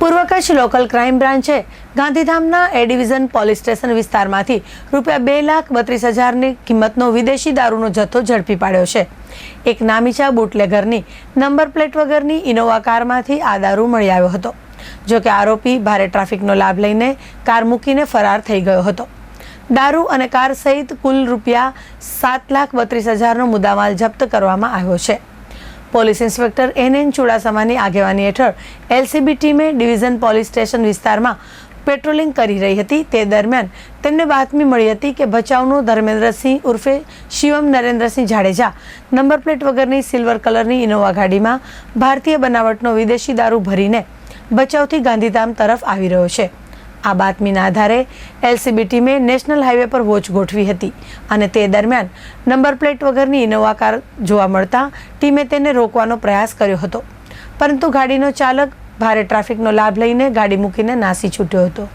પૂર્વ Kutch local crime બ્રાન્ચે ગાંધીધામના એ ડિવિઝન પોલીસ સ્ટેશન વિસ્તારમાંથી રૂપિયા બે લાખ બત્રીસ હજારની કિંમતનો વિદેશી દારૂનો જથ્થો ઝડપી પાડ્યો છે. એક નામીચા બુટલેગરની નંબર પ્લેટ વગરની ઇનોવા કારમાંથી આ દારૂ મળી આવ્યો હતો. જો કે આરોપી ભારે ટ્રાફિકનો લાભ લઈને કાર મૂકીને ફરાર થઈ ગયો હતો. દારૂ અને કાર સહિત કુલ રૂપિયા સાત લાખ બત્રીસ હજારનો મુદ્દામાલ જપ્ત કરવામાં આવ્યો છે. પોલીસ ઇન્સ્પેક્ટર એન એન ચુડાસમાની આગેવાની હેઠળ એલસીબી ટીમે ડિવિઝન પોલીસ સ્ટેશન વિસ્તારમાં પેટ્રોલિંગ કરી રહી હતી. તે દરમિયાન તેમને બાતમી મળી હતી કે ભચાઉનો ધર્મેન્દ્રસિંહ ઉર્ફે શિવમ નરેન્દ્રસિંહ જાડેજા નંબર પ્લેટ વગરની સિલ્વર કલરની ઇનોવા ગાડીમાં ભારતીય બનાવટનો વિદેશી દારૂ ભરીને ભચાઉથી ગાંધીધામ તરફ આવી રહ્યો છે. આ બાતમીના આધારે એલસીબી ટીમે નેશનલ હાઈવે પર વોચ ગોઠવી હતી અને તે દરમિયાન નંબર પ્લેટ વગરની ઇનોવા કાર જોવા મળતા ટીમે તેને રોકવાનો પ્રયાસ કર્યો હતો. પરંતુ ગાડીનો ચાલક ભારે ટ્રાફિકનો લાભ લઈને ગાડી મૂકીને નાસી છૂટ્યો હતો.